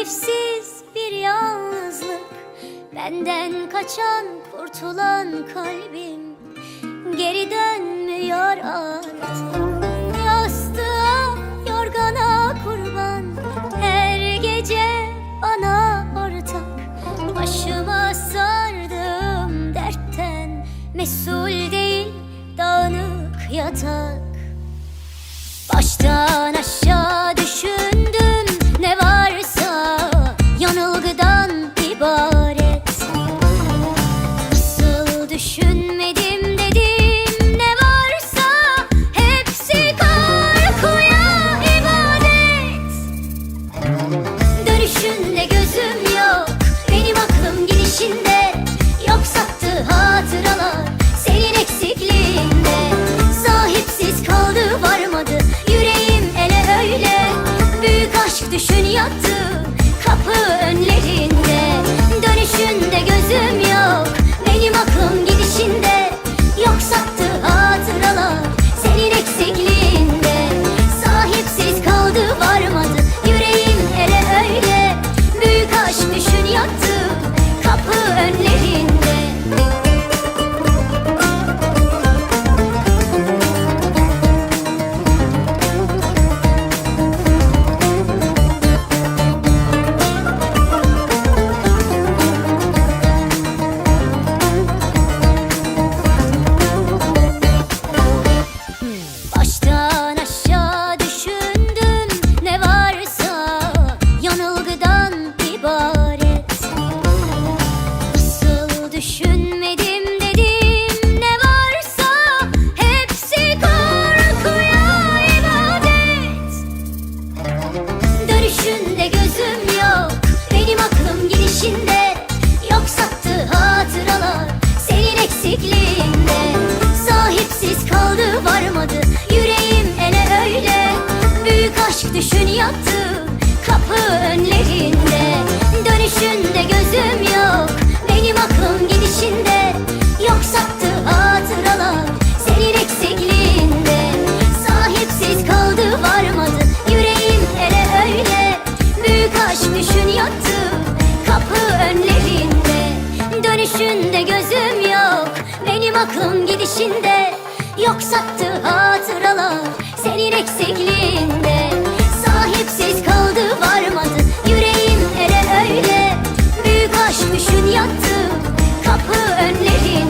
tarifsiz bir yalnızlık. Benden kaçan kurtulan kalbim Geri dönmüyor artık. Yastığa yorgana kurban Her gece bana ortak. Başıma sardığım dertten Mesul değil dağınık yatak. Başta düşünmedim dedim ne varsa hepsi korkuya ibadet. Dönüşünde gözüm yok benim aklım gidişinde. Yok sattı hatıralar senin eksikliğinde. Sahipsiz kaldı varmadı yüreğim ele öyle. Büyük aşk düşün yattı kapı önlerinde aşk düşün yattı kapı önlerinde. Dönüşünde gözüm yok benim aklım gidişinde. Yok sattı hatıralar senin eksikliğinde. Sahipsiz kaldı varmadı yüreğim ele öyle. Büyük aşk düşün yattı kapı önlerinde. Dönüşünde gözüm yok benim aklım gidişinde. Yok sattı hatıralar senin eksikliğinde düşün yattı kapı önlerin.